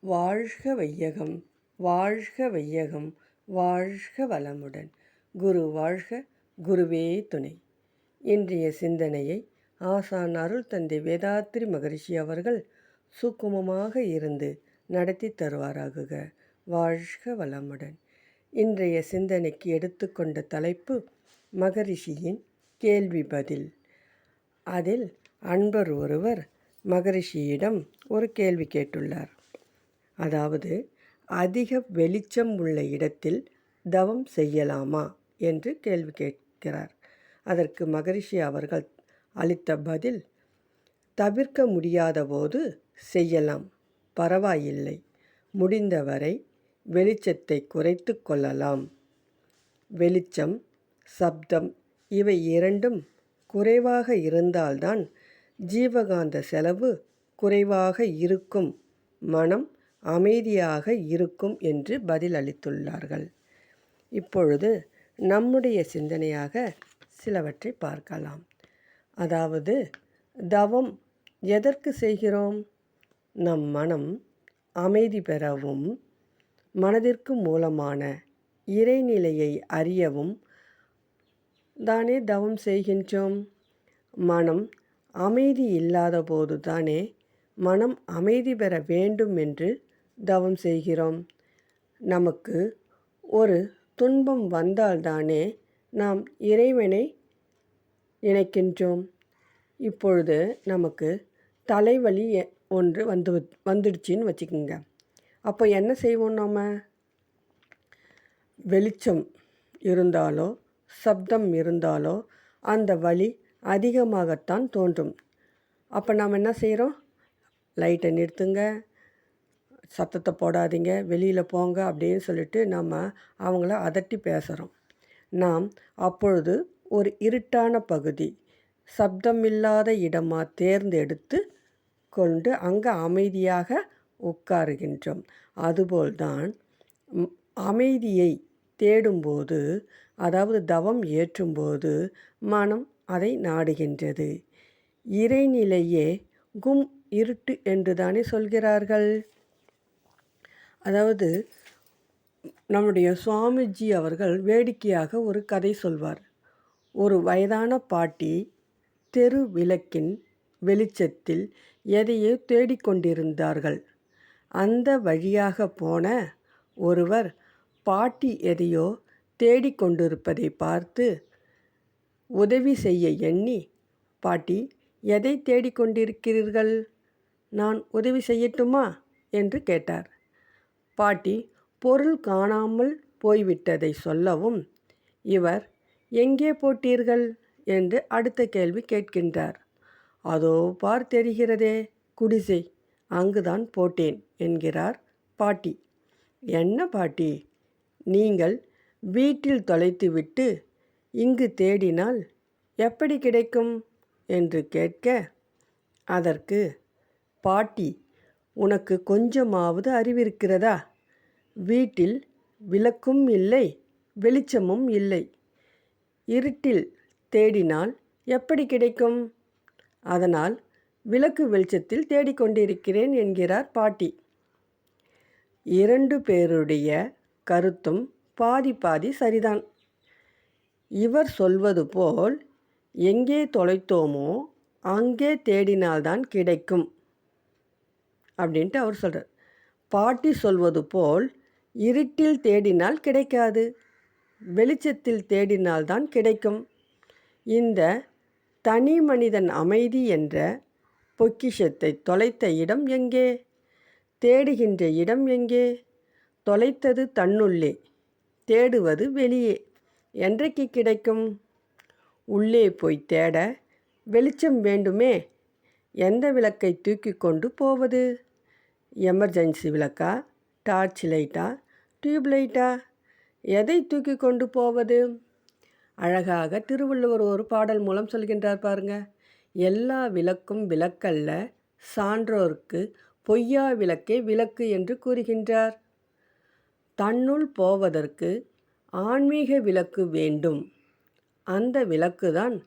வாழ்க வையகம் வாழ்க வையகம் வாழ்க வளமுடன். குரு வாழ்க குருவே துணை. இன்றைய சிந்தனையை ஆசான் அருள் தந்தை வேதாத்திரி மகரிஷி அவர்கள் சுக்குமமாக இருந்து நடத்தி தருவாராகுக. வாழ்க வளமுடன். இன்றைய சிந்தனைக்கு எடுத்துக்கொண்ட தலைப்பு மகரிஷியின் கேள்வி பதில். அதில் அன்பர் ஒருவர் மகரிஷியிடம் ஒரு கேள்வி கேட்டுள்ளார். அதாவது அதிக வெளிச்சம் உள்ள இடத்தில் தவம் செய்யலாமா என்று கேள்வி கேட்கிறார். அதற்கு மகரிஷி அவர்கள் அளித்த பதில் தவிர்க்க முடியாத போது செய்யலாம் பரவாயில்லை முடிந்தவரை வெளிச்சத்தை குறைத்து கொள்ளலாம். வெளிச்சம் சப்தம் இவை இரண்டும் குறைவாக இருந்தால்தான் ஜீவகாந்த செலவு குறைவாக இருக்கும். மனம் அமைதியாக இருக்கும் என்று பதிலளித்துள்ளார்கள். இப்பொழுது நம்முடைய சிந்தனையாக சிலவற்றை பார்க்கலாம். அதாவது தவம் எதற்கு செய்கிறோம்? நம் மனம் அமைதி பெறவும் மனதிற்கு மூலமான இறைநிலையை அறியவும் தானே தவம் செய்கின்றோம். மனம் அமைதி இல்லாத போது தானே மனம் அமைதி பெற வேண்டும் என்று தவம் செய்கிறோம். நமக்கு ஒரு துன்பம் வந்தால்தானே நாம் இறைவனை நினைக்கின்றோம். இப்பொழுது நமக்கு தலைவலி ஒன்று வந்து வந்துடுச்சின்னு வச்சுக்கோங்க. அப்போ என்ன செய்வோம் நாம்? வெளிச்சம் இருந்தாலோ சப்தம் இருந்தாலோ அந்த வலி அதிகமாகத்தான் தோன்றும். அப்போ நாம் என்ன செய்கிறோம் லைட்டை நிறுத்துங்க. சத்தத்தை போடாதீங்க. வெளியில் போங்க அப்படின்னு சொல்லிட்டு நம்ம அவங்கள அதட்டி பேசுகிறோம் நாம் அப்பொழுது ஒரு இருட்டான பகுதி சப்தமில்லாத இடமாக தேர்ந்தெடுத்து கொண்டு அங்கே அமைதியாக உட்காருகின்றோம். அதுபோல்தான் அமைதியை தேடும்போது அதாவது தவம் ஏற்றும்போது மனம் அதை நாடுகின்றது. இறைநிலையே கும் இருட்டு என்று தானே சொல்கிறார்கள். அதாவது நம்முடைய சுவாமிஜி அவர்கள் வேடிக்கையாக ஒரு கதை சொல்வார். ஒரு வயதான பாட்டி தெரு விளக்கின் வெளிச்சத்தில் எதையோ தேடிக்கொண்டிருந்தார்கள். அந்த வழியாக போன ஒருவர் பாட்டி எதையோ தேடிக்கொண்டிருப்பதை பார்த்து உதவி செய்ய எண்ணி பாட்டி எதை தேடிக்கொண்டிருக்கிறீர்கள் நான் உதவி செய்யட்டுமா? என்று கேட்டார். பாட்டி பொருள் காணாமல் போய்விட்டதை சொல்லவும் இவர் எங்கே போட்டீர்கள்? என்று அடுத்த கேள்வி கேட்கின்றார். அதோ பார் தெரிகிறதே குடிசை. அங்குதான் போட்டேன் என்கிறார் பாட்டி. என்ன பாட்டி? நீங்கள் வீட்டில் தொலைத்துவிட்டு இங்கு தேடினால் எப்படி கிடைக்கும்? என்று கேட்க அதற்கு பாட்டி உனக்கு கொஞ்சமாவது அறிவிருக்கிறதா? வீட்டில் விளக்கும் இல்லை வெளிச்சமும் இல்லை. இருட்டில் தேடினால் எப்படி கிடைக்கும்? அதனால் விளக்கு வெளிச்சத்தில் தேடிக்கொண்டிருக்கிறேன் என்கிறார் பாட்டி. இரண்டு பேருடைய கருத்தும் பாதி பாதி சரிதான். இவர் சொல்வது போல் எங்கே தொலைத்தோமோ அங்கே தேடினால்தான் கிடைக்கும் அப்படின்ட்டு அவர் சொல்கிறார் பாட்டி சொல்வது போல் இருட்டில் தேடினால் கிடைக்காது வெளிச்சத்தில் தேடினால்தான் கிடைக்கும். இந்த தனி மனிதன் அமைதி என்ற பொக்கிஷத்தை தொலைத்த இடம் எங்கே? தேடுகின்ற இடம் எங்கே? தொலைத்தது தன்னுள்ளே தேடுவது வெளியே. என்றைக்கு கிடைக்கும்? உள்ளே போய் தேட வெளிச்சம் வேண்டுமே? எந்த விளக்கை தூக்கி கொண்டு போவது? எமர்ஜென்சி விளக்கா? டார்ச் லைட்டா? டியூப் லைட்டா? எதை தூக்கி கொண்டு போவது? அழகாக திருவள்ளுவர் ஒரு பாடல் மூலம் சொல்கின்றார் பாருங்கள் எல்லா விளக்கும் விளக்கல்ல சான்றோர்க்கு பொய்யா விளக்கே விளக்கு என்று கூறுகின்றார். தன்னுள் போவதற்கு ஆன்மீக விளக்கு வேண்டும். அந்த விளக்குதான்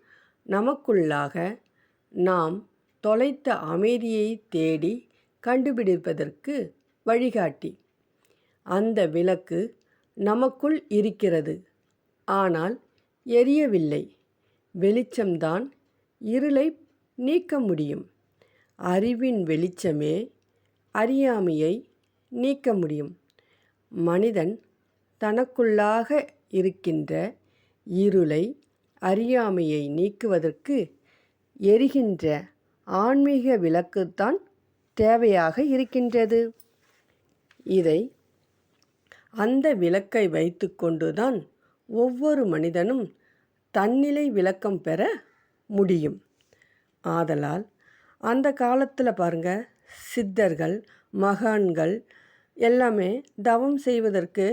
நமக்குள்ளாக நாம் தொலைத்த அமைதியை தேடி கண்டுபிடிப்பதற்கு வழிகாட்டி. அந்த விளக்கு நமக்குள் இருக்கிறது. ஆனால் எரியவில்லை. வெளிச்சம்தான் இருளை நீக்க முடியும். அறிவின் வெளிச்சமே அறியாமையை நீக்க முடியும். மனிதன் தனக்குள்ளாக இருக்கின்ற இருளை அறியாமையை நீக்குவதற்கு எரிகின்ற ஆன்மீக விளக்குத்தான் தேவையாக இருக்கின்றது. இதை அந்த விளக்கை வைத்துக்கொண்டுதான் ஒவ்வொரு மனிதனும் தன்னிலை விளக்கம் பெற முடியும். ஆதலால் அந்த காலத்தில் பாருங்க சித்தர்கள் மகான்கள் எல்லாமே தவம் செய்வதற்கு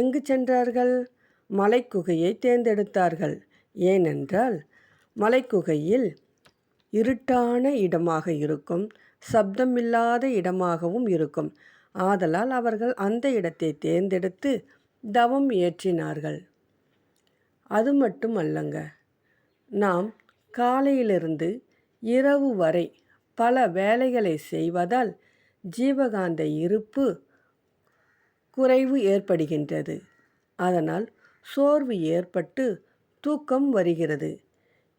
எங்கு சென்றார்கள்? மலைக்குகையை தேர்ந்தெடுத்தார்கள். ஏனென்றால் மலைக்குகையில் இருட்டான இடமாக இருக்கும் சப்தமில்லாத இடமாகவும் இருக்கும். ஆதலால் அவர்கள் அந்த இடத்தை தேர்ந்தெடுத்து தவம் இயற்றினார்கள். அது மட்டும் அல்லங்க நாம் காலையிலிருந்து இரவு வரை பல வேலைகளை செய்வதால் ஜீவகாந்த இருப்பு குறைவு ஏற்படுகின்றது. அதனால் சோர்வு ஏற்பட்டு தூக்கம் வருகிறது.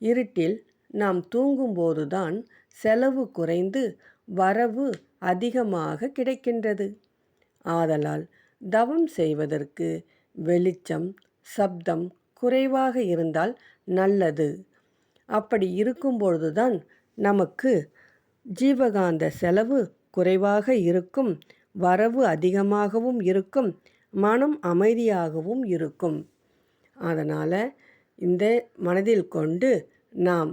இருட்டில் நாம் தூங்கும்போதுதான் செலவு குறைந்து வரவு அதிகமாக கிடைக்கின்றது. ஆதலால் தவம் செய்வதற்கு வெளிச்சம் சப்தம் குறைவாக இருந்தால் நல்லது. அப்படி இருக்கும்பொழுதுதான் நமக்கு ஜீவகாந்த செலவு குறைவாக இருக்கும் வரவு அதிகமாகவும் இருக்கும் மனம் அமைதியாகவும் இருக்கும். அதனால் இந்த மனதில் கொண்டு நாம்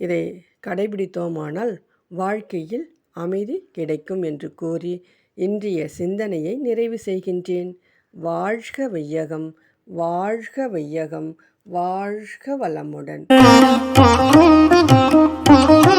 இதை கடைபிடித்தோமானால் வாழ்க்கையில் அமைதி கிடைக்கும் என்று கூறி இன்றைய சிந்தனையை நிறைவு செய்கின்றேன். வாழ்க வையகம் வாழ்க வையகம் வாழ்க வளமுடன்.